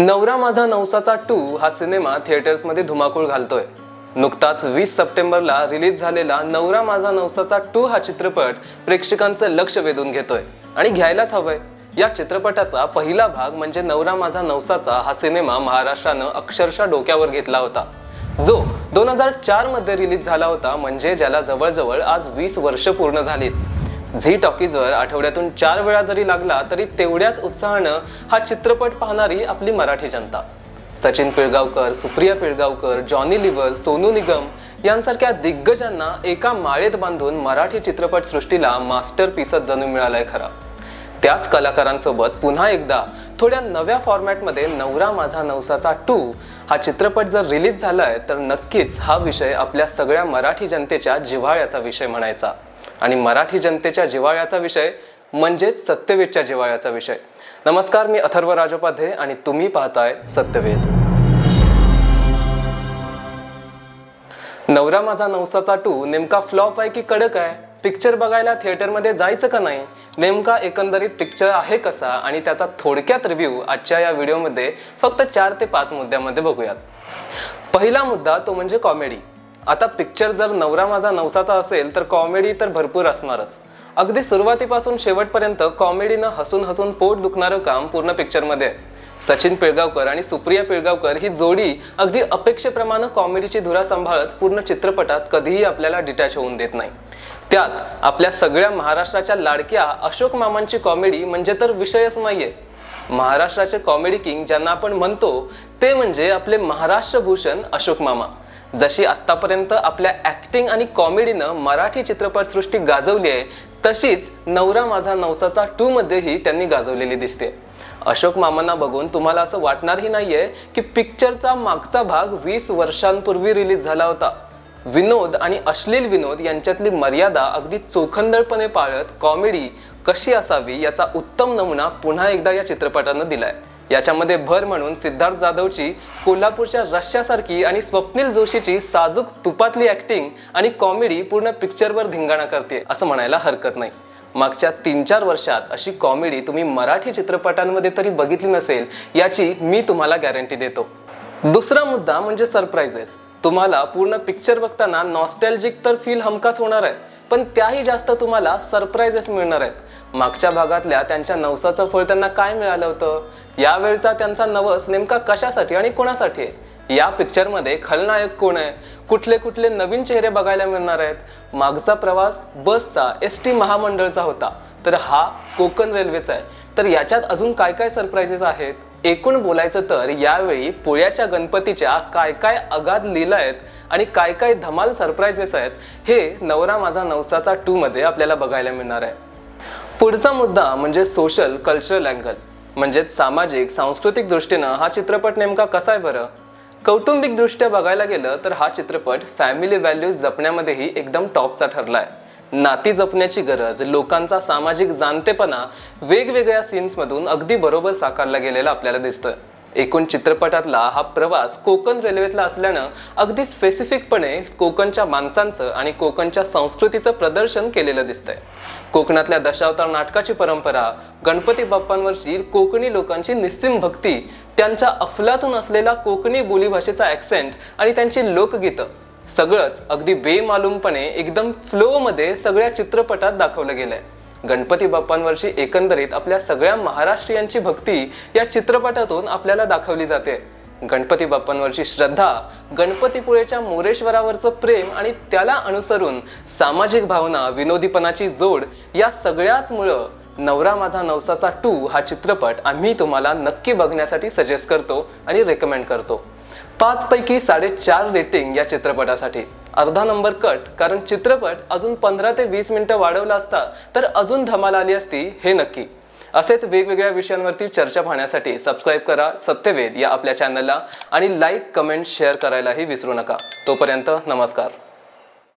नवरा माझा नवसाचा टू हा सिनेमा थिएटर्समध्ये धुमाकूळ घालतोय. नुकताच वीस सप्टेंबरला रिलीज झालेला नवरा माझा नवसाचा टू हा चित्रपट प्रेक्षकांचं लक्ष वेधून घेतोय आणि घ्यायलाच हवंय. या चित्रपटाचा पहिला भाग म्हणजे नवरा माझा नवसाचा हा सिनेमा महाराष्ट्रानं अक्षरशः डोक्यावर घेतला होता. जो दोन हजार चारमध्ये रिलीज झाला होता म्हणजे ज्याला जवळजवळ आज वीस वर्ष पूर्ण झालीत. झी टॉकीजवर आठवड्यातून चार वेळा जरी लागला तरी तेवढ्याच उत्साहानं हा चित्रपट पाहणारी आपली मराठी जनता. सचिन पिळगावकर सुप्रिया पिळगावकर जॉनी लिव्हर सोनू निगम यांसारख्या दिग्गजांना एका माळेत बांधून मराठी चित्रपटसृष्टीला मास्टर पीसच जणू मिळालाय खरा. त्याच कलाकारांसोबत पुन्हा एकदा थोड्या नव्या फॉर्मॅटमध्ये नवरा माझा नवसाचा टू हा चित्रपट जर रिलीज झालाय तर नक्कीच हा विषय आपल्या सगळ्या मराठी जनतेच्या जिव्हाळ्याचा विषय म्हणायचा. आणि मराठी जनतेच्या जिव्हाळ्याचा विषय म्हणजेच सत्यवेदच्या जिव्हाळ्याचा विषय. नमस्कार मी अथर्व राजोपाध्ये आणि तुम्ही पाहताय सत्यवेद. नवरा माझा नवसाचा टू नेमका फ्लॉप आहे की कडक आहे? पिक्चर बघायला थिएटरमध्ये जायचं का नाही? नेमका एकंदरीत पिक्चर आहे कसा? आणि त्याचा थोडक्यात रिव्ह्यू आजच्या या व्हिडिओमध्ये फक्त चार ते पाच मुद्द्यामध्ये बघूयात. पहिला मुद्दा तो म्हणजे कॉमेडी आता पिक्चर जर नवरा माझा नवसाचा असेल तर कॉमेडी तर भरपूर असणारच. अगदी सुरुवातीपासून शेवटपर्यंत कॉमेडीनं हसून हसून पोट दुखणारं काम पूर्ण पिक्चरमध्ये आहे. सचिन पिळगावकर आणि सुप्रिया पिळगावकर ही जोडी अगदी अपेक्षेप्रमाणे कॉमेडीची धुरा सांभाळत पूर्ण चित्रपटात कधीही आपल्याला डिटॅच होऊन देत नाही. त्यात आपल्या सगळ्या महाराष्ट्राच्या लाडक्या अशोक मामांची कॉमेडी म्हणजे तर विषयच नाहीये. महाराष्ट्राचे कॉमेडी किंग ज्यांना आपण म्हणतो ते म्हणजे आपले महाराष्ट्र भूषण अशोक मामा. जशी आत्तापर्यंत आपल्या ॲक्टिंग आणि कॉमेडीनं मराठी चित्रपटसृष्टी गाजवली आहे तशीच नवरा माझा नवसाचा टूमध्येही त्यांनी गाजवलेली दिसते. अशोक मामांना बघून तुम्हाला असं वाटणारही नाहीये की पिक्चरचा मागचा भाग वीस वर्षांपूर्वी रिलीज झाला होता. विनोद आणि अश्लील विनोद यांच्यातली मर्यादा अगदी चोखंदळपणे पाळत कॉमेडी कशी असावी याचा उत्तम नमुना पुन्हा एकदा या चित्रपटानं दिलाय. याच्यामध्ये भर म्हणून सिद्धार्थ जाधवची कोल्हापूरच्या रश्यासारखी आणि स्वप्नील जोशीची साजूक तुपातली ऍक्टिंग आणि कॉमेडी पूर्ण पिक्चरवर धिंगाणा करते असं म्हणायला हरकत नाही. मागच्या तीन चार वर्षात अशी कॉमेडी तुम्ही मराठी चित्रपटांमध्ये तरी बघितली नसेल याची मी तुम्हाला गॅरंटी देतो. दुसरा मुद्दा म्हणजे सरप्राईजेस तुम्हाला पूर्ण पिक्चर बघताना नॉस्टॅल्जिक तर फील हमखास होणार आहे. पण त्याही जास्त तुम्हाला सरप्राईजेस मिळणार आहेत. मागच्या भागातल्या त्यांच्या नवसाचं फळ त्यांना काय मिळालं होतं? यावेळचा त्यांचा नवस नेमका कशासाठी आणि कोणासाठी आहे? या पिक्चरमध्ये खलनायक कोण आहे? कुठले कुठले नवीन चेहरे बघायला मिळणार आहेत? मागचा प्रवास बसचा एस टी महामंडळचा होता. तर हा कोकण रेल्वेचा आहे. तर याच्यात अजून काय काय सरप्राईजेस आहेत? एकूण बोलायचं तर यावेळी पुळ्याच्या गणपतीच्या काय काय अगाध लीला आहेत आणि काय काय धमाल सरप्राईजेस आहेत हे नवरा माझा नवसाचा टू मध्ये आपल्याला बघायला मिळणार आहे. पुढचा मुद्दा म्हणजे सोशल कल्चरल अँगल म्हणजेच सामाजिक सांस्कृतिक दृष्टीनं हा चित्रपट नेमका कसा आहे बरं? कौटुंबिक दृष्ट्या बघायला गेलं तर हा चित्रपट फॅमिली व्हॅल्यूज जपण्यामध्येही एकदम टॉपचा ठरला आहे नाती जपण्याची गरज लोकांचा सामाजिक जाणतेपणा वेगवेगळ्या सीन्समधून अगदी बरोबर साकारला गेलेला आपल्याला दिसतोय. एकूण चित्रपटातला हा प्रवास कोकण रेल्वेतला असल्यानं अगदी स्पेसिफिकपणे कोकणच्या माणसांचं आणि कोकणच्या संस्कृतीचं प्रदर्शन केलेलं दिसतंय. कोकणातल्या दशावतार नाटकाची परंपरा गणपती बाप्पांवरची कोकणी लोकांची निस्सिम भक्ती त्यांच्या अफलातून असलेला कोकणी बोलीभाषेचा ॲक्सेंट आणि त्यांची लोकगीतं सगळंच अगदी बेमालूमपणे एकदम फ्लोमध्ये सगळ्या चित्रपटात दाखवलं गेलंय. गणपती बाप्पांवरची एकंदरीत आपल्या सगळ्या महाराष्ट्रीयांची भक्ती या चित्रपटातून आपल्याला दाखवली जाते. गणपती बाप्पांवरची श्रद्धा गणपतीपुळेच्या मोरेश्वरावरचं प्रेम आणि त्याला अनुसरून सामाजिक भावना विनोदीपणाची जोड या सगळ्याच मुळं नवरा माझा नवसाचा टू हा चित्रपट आम्ही तुम्हाला नक्की बघण्यासाठी सजेस्ट करतो आणि रेकमेंड करतो. पाच पैकी साडेचार रेटिंग या चित्रपटासाठी. अर्धा नंबर कट कारण चित्रपट अजून पंधरा ते वीस मिनिटं वाढवला असता तर अजून धमाल आली असती हे नक्की. असेच वेगवेगळ्या विषयांवरती चर्चा पाहण्यासाठी सबस्क्राईब करा सत्यवेद या आपल्या चॅनलला आणि लाईक कमेंट शेअर करायलाही विसरू नका. तोपर्यंत नमस्कार.